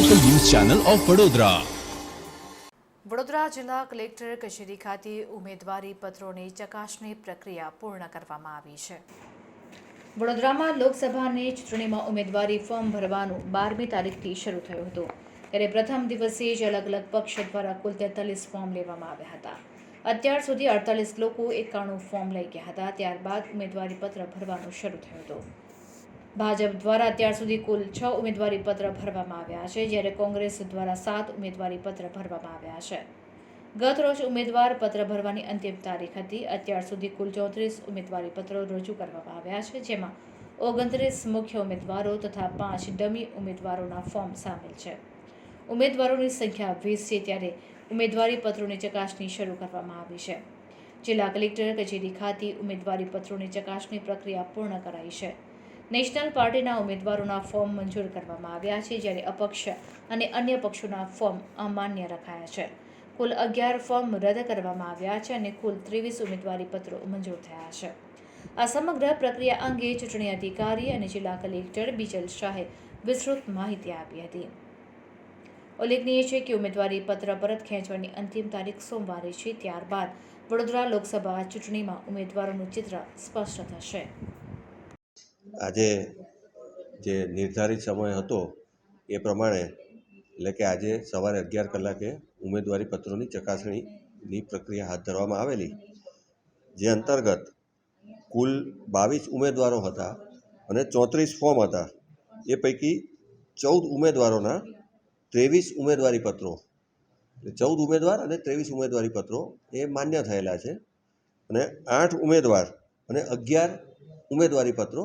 Channel of Vadodara Vadodara જિલ્લા collector કચેરી ખાતે ઉમેદવારી પત્રોની ચકાસણી પ્રક્રિયા પૂર્ણ કરવામાં આવી છે. વડોદરામાં લોકસભાની ચૂંટણીમાં ઉમેદવારી ફોર્મ ભરવાનું બારમી તારીખથી શરૂ થયું હતું. ત્યારે પ્રથમ દિવસે જ અલગ અલગ પક્ષ દ્વારા કુલ તેતાલીસ ફોર્મ લેવામાં આવ્યા હતા. અત્યાર સુધી અડતાલીસ લોકો એકાણું ફોર્મ લઈ ગયા હતા. ત્યારબાદ ઉમેદવારી પત્ર ભરવાનું શરૂ થયું હતું. ભાજપ દ્વારા અત્યાર સુધી કુલ છ ઉમેદવારી પત્ર ભરવામાં આવ્યા છે, જ્યારે કોંગ્રેસ દ્વારા સાત ઉમેદવારી પત્ર ભરવામાં આવ્યા છે. ગત રોજ ઉમેદવાર પત્ર ભરવાની અંતિમ તારીખ હતી. અત્યાર સુધી કુલ ચોત્રીસ ઉમેદવારી પત્રો રજૂ કરવામાં આવ્યા છે, જેમાં ઓગણત્રીસ મુખ્ય ઉમેદવારો તથા પાંચ ડમી ઉમેદવારોના ફોર્મ સામેલ છે. ઉમેદવારોની સંખ્યા વીસ છે, ત્યારે ઉમેદવારી પત્રોની ચકાસણી શરૂ કરવામાં આવી છે. જિલ્લા કલેક્ટર કચેરી ખાતે ઉમેદવારી પત્રોની ચકાસણી પ્રક્રિયા પૂર્ણ કરાઈ છે. નેશનલ પાર્ટીના ઉમેદવારોના ફોર્મ મંજૂર કરવામાં આવ્યા છે, જ્યારે અપક્ષ અને અન્ય પક્ષોના ફોર્મ અમાન્ય રખાયા છે. કુલ અગિયાર ફોર્મ રદ કરવામાં આવ્યા છે અને કુલ ત્રેવીસ ઉમેદવારી પત્રો મંજૂર થયા છે. આ સમગ્ર પ્રક્રિયા અંગે ચૂંટણી અધિકારી અને જિલ્લા કલેક્ટર બીજલ શાહે વિસ્તૃત માહિતી આપી હતી. ઉલ્લેખનીય છે કે ઉમેદવારી પત્ર પરત ખેંચવાની અંતિમ તારીખ સોમવારે છે, ત્યારબાદ વડોદરા લોકસભા ચૂંટણીમાં ઉમેદવારોનું ચિત્ર સ્પષ્ટ થશે. આજે જે નિર્ધારિત સમય હતો, એ પ્રમાણે, એટલે કે આજે સવારે અગિયાર કલાકે ઉમેદવારી પત્રોની ચકાસણીની પ્રક્રિયા હાથ ધરવામાં આવેલી, જે અંતર્ગત કુલ બાવીસ ઉમેદવારો હતા અને ચોત્રીસ ફોર્મ હતા. એ પૈકી ચૌદ ઉમેદવારોના ત્રેવીસ ઉમેદવારી પત્રો ચૌદ ઉમેદવાર અને ત્રેવીસ ઉમેદવારી પત્રો એ માન્ય થયેલા છે. અને આઠ ઉમેદવાર અને અગિયાર ઉમેદવારી પત્રો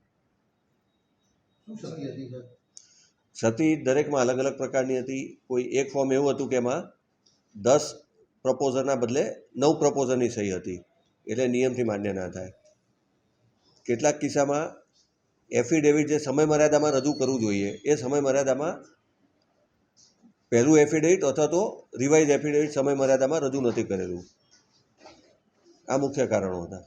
ક્ષતિ દરેકમાં અલગ અલગ પ્રકારની હતી. કોઈ એક ફોર્મ એવું હતું કે એમાં દસ પ્રપોઝરના બદલે નવ પ્રપોઝરની સહી હતી. એટલે નિયમથી માન્ય ના થાય. કેટલાક કિસ્સામાં એફિડેવિટ જે સમય મર્યાદામાં રજૂ કરવું જોઈએ, એ સમય મર્યાદામાં પહેલું એફિડેવિટ અથવા તો રિવાઇઝ એફિડેવિટ સમય મર્યાદામાં રજૂ નથી કરેલું. આ મુખ્ય કારણો હતા.